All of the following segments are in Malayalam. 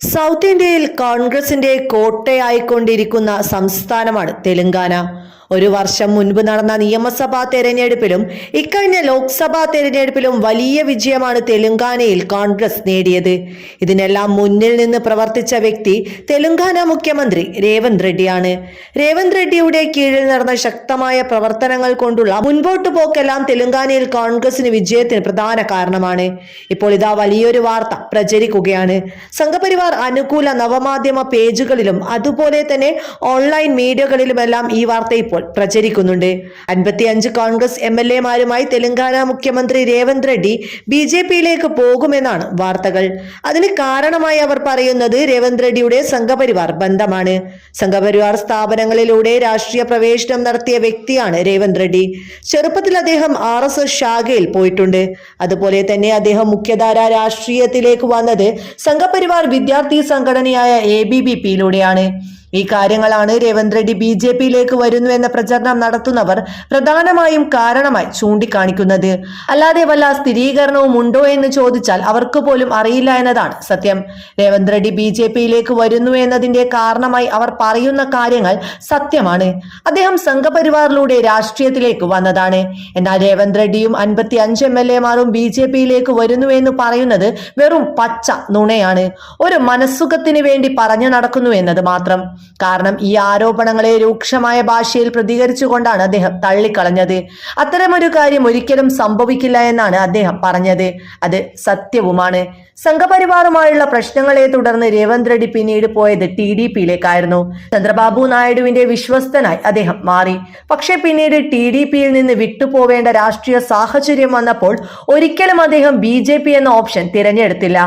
സൗത്ത് ഇന്ത്യയിൽ കോൺഗ്രസിന്റെ കോട്ടയായിക്കൊണ്ടിരിക്കുന്ന സംസ്ഥാനമാണ് തെലങ്കാന. ഒരു വർഷം മുൻപ് നടന്ന നിയമസഭാ തെരഞ്ഞെടുപ്പിലും ഇക്കഴിഞ്ഞ ലോക്സഭാ തെരഞ്ഞെടുപ്പിലും വലിയ വിജയമാണ് തെലുങ്കാനയിൽ കോൺഗ്രസ് നേടിയത്. ഇതിനെല്ലാം മുന്നിൽ നിന്ന് പ്രവർത്തിച്ച വ്യക്തി തെലുങ്കാന മുഖ്യമന്ത്രി രേവന്ത് റെഡ്ഡിയാണ്. രേവന്ത് റെഡ്ഡിയുടെ കീഴിൽ നടന്ന ശക്തമായ പ്രവർത്തനങ്ങൾ കൊണ്ടുള്ള മുൻപോട്ടു പോക്കെല്ലാം തെലുങ്കാനയിൽ കോൺഗ്രസിന് വിജയത്തിന് പ്രധാന കാരണമാണ്. ഇപ്പോൾ ഇതാ വലിയൊരു വാർത്ത പ്രചരിക്കുകയാണ്. സംഘപരിവാർ അനുകൂല നവമാധ്യമ പേജുകളിലും അതുപോലെ തന്നെ ഓൺലൈൻ മീഡിയകളിലുമെല്ലാം ഈ വാർത്ത ഇപ്പോൾ പ്രചരിക്കുന്നുണ്ട്. അൻപത്തിയഞ്ച് കോൺഗ്രസ് എം എൽ എമാരുമായി തെലങ്കാന മുഖ്യമന്ത്രി രേവന്ത് റെഡ്ഡി ബി ജെ പിയിലേക്ക് പോകുമെന്നാണ് വാർത്തകൾ. അതിന് കാരണമായി അവർ പറയുന്നത് രേവന്ത് റെഡ്ഡിയുടെ സംഘപരിവാർ ബന്ധമാണ്. സംഘപരിവാർ സ്ഥാപനങ്ങളിലൂടെ രാഷ്ട്രീയ പ്രവേശനം നടത്തിയ വ്യക്തിയാണ് രേവന്ത് റെഡ്ഡി. ചെറുപ്പത്തിൽ അദ്ദേഹം ആർ എസ് എസ് ശാഖയിൽ പോയിട്ടുണ്ട്. അതുപോലെ തന്നെ അദ്ദേഹം മുഖ്യധാര രാഷ്ട്രീയത്തിലേക്ക് വന്നത് സംഘപരിവാർ വിദ്യാർത്ഥി സംഘടനയായ എ ബി ബി പിയിലൂടെയാണ് ഈ കാര്യങ്ങളാണ് രേവന്ത് റെഡ്ഡി ബി ജെ പിയിലേക്ക് വരുന്നു എന്ന പ്രചരണം നടത്തുന്നവർ പ്രധാനമായും കാരണമായി ചൂണ്ടിക്കാണിക്കുന്നത്. അല്ലാതെ വല്ല സ്ഥിരീകരണവും ഉണ്ടോ എന്ന് ചോദിച്ചാൽ അവർക്ക് പോലും അറിയില്ല എന്നതാണ് സത്യം. രേവന്ത് റെഡ്ഡി ബി ജെ പിയിലേക്ക് വരുന്നു എന്നതിന്റെ കാരണമായി അവർ പറയുന്ന കാര്യങ്ങൾ സത്യമാണ്. അദ്ദേഹം സംഘപരിവാറിലൂടെ രാഷ്ട്രീയത്തിലേക്ക് വന്നതാണ്. എന്നാൽ രേവന്ത് റെഡ്ഡിയും അൻപത്തി അഞ്ച് എം എൽ എമാരും ബി ജെ പിയിലേക്ക് വരുന്നു എന്ന് പറയുന്നത് വെറും പച്ച നുണയാണ്. ഒരു മനസ്സുഖത്തിന് വേണ്ടി പറഞ്ഞു നടക്കുന്നു എന്നത് മാത്രം. കാരണം ഈ ആരോപണങ്ങളെ രൂക്ഷമായ ഭാഷയിൽ പ്രതികരിച്ചുകൊണ്ടാണ് അദ്ദേഹം തള്ളിക്കളഞ്ഞത്. അത്തരമൊരു കാര്യം ഒരിക്കലും സംഭവിക്കില്ല എന്നാണ് അദ്ദേഹം പറഞ്ഞത്. അത് സത്യവുമാണ്. സംഘപരിവാറുമായുള്ള പ്രശ്നങ്ങളെ തുടർന്ന് രേവന്ത് റെഡ്ഡി പിന്നീട് പോയത് ടി ഡി പിയിലേക്കായിരുന്നു. ചന്ദ്രബാബു നായിഡുവിന്റെ വിശ്വസ്തനായി അദ്ദേഹം മാറി. പക്ഷേ പിന്നീട് ടി ഡി പിയിൽ നിന്ന് വിട്ടുപോവേണ്ട രാഷ്ട്രീയ സാഹചര്യം വന്നപ്പോൾ ഒരിക്കലും അദ്ദേഹം ബി എന്ന ഓപ്ഷൻ തിരഞ്ഞെടുത്തില്ല.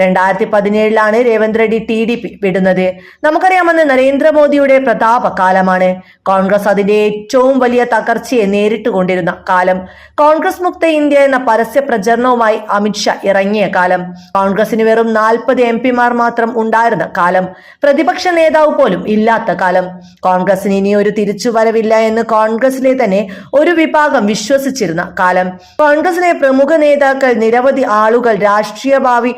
രണ്ടായിരത്തി പതിനേഴിലാണ് Revanth Reddy T D P വിടുന്നത്. നമുക്കറിയാമെന്ന് നരേന്ദ്രമോദിയുടെ പ്രതാപ കാലമാണ്. കോൺഗ്രസ് അതിന്റെ ഏറ്റവും വലിയ തകർച്ചയെ നേരിട്ട് കൊണ്ടിരുന്ന കാലം. കോൺഗ്രസ് മുക്ത ഇന്ത്യ എന്ന പരസ്യ പ്രചരണവുമായി അമിത്ഷാ ഇറങ്ങിയ കാലം. കോൺഗ്രസിന് വെറും നാൽപ്പത് എം പിമാർ മാത്രം ഉണ്ടായിരുന്ന കാലം. പ്രതിപക്ഷ നേതാവ് പോലും ഇല്ലാത്ത കാലം. കോൺഗ്രസിന് ഇനി ഒരു തിരിച്ചുവരവില്ല എന്ന് കോൺഗ്രസിലെ തന്നെ ഒരു വിഭാഗം വിശ്വസിച്ചിരുന്ന കാലം. കോൺഗ്രസിലെ പ്രമുഖ നേതാക്കൾ നിരവധി ആളുകൾ രാഷ്ട്രീയ ഭാവി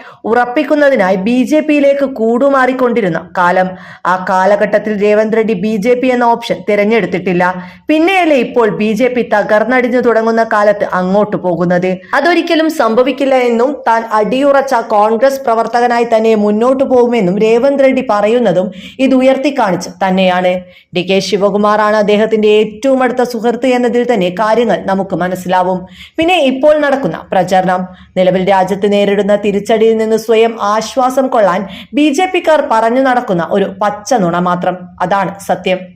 ഉറപ്പിക്കുന്നതിനായി ബി ജെ പിയിലേക്ക് കൂടുമാറിക്കൊണ്ടിരുന്ന കാലം. ആ കാലഘട്ടത്തിൽ Revanth Reddy B J P എന്ന ഓപ്ഷൻ തിരഞ്ഞെടുത്തിട്ടില്ല. പിന്നെയല്ലേ ഇപ്പോൾ ബി ജെ പി തകർന്നടിഞ്ഞു തുടങ്ങുന്ന കാലത്ത് അങ്ങോട്ട് പോകുന്നത്. അതൊരിക്കലും സംഭവിക്കില്ല എന്നും താൻ അടിയുറച്ച കോൺഗ്രസ് പ്രവർത്തകനായി തന്നെ മുന്നോട്ട് പോകുമെന്നും രേവന്ത് റെഡ്ഡി പറയുന്നതും ഇത് ഉയർത്തിക്കാണിച്ച് തന്നെയാണ്. ഡി കെ ശിവകുമാറാണ് അദ്ദേഹത്തിന്റെ ഏറ്റവും അടുത്ത സുഹൃത്ത് എന്നതിൽ തന്നെ കാര്യങ്ങൾ നമുക്ക് മനസ്സിലാവും. പിന്നെ ഇപ്പോൾ നടക്കുന്ന പ്രചരണം. നിലവിൽ രാജ്യത്ത് നേരിടുന്ന തിരിച്ചടിയിൽ നിന്ന് സ്വയം ആശ്വാസം കൊള്ളാൻ ബി ജെ പിക്കാർ പറഞ്ഞു നടക്കുന്ന ഒരു പച്ച നുണ മാത്രം. അതാണ് സത്യം.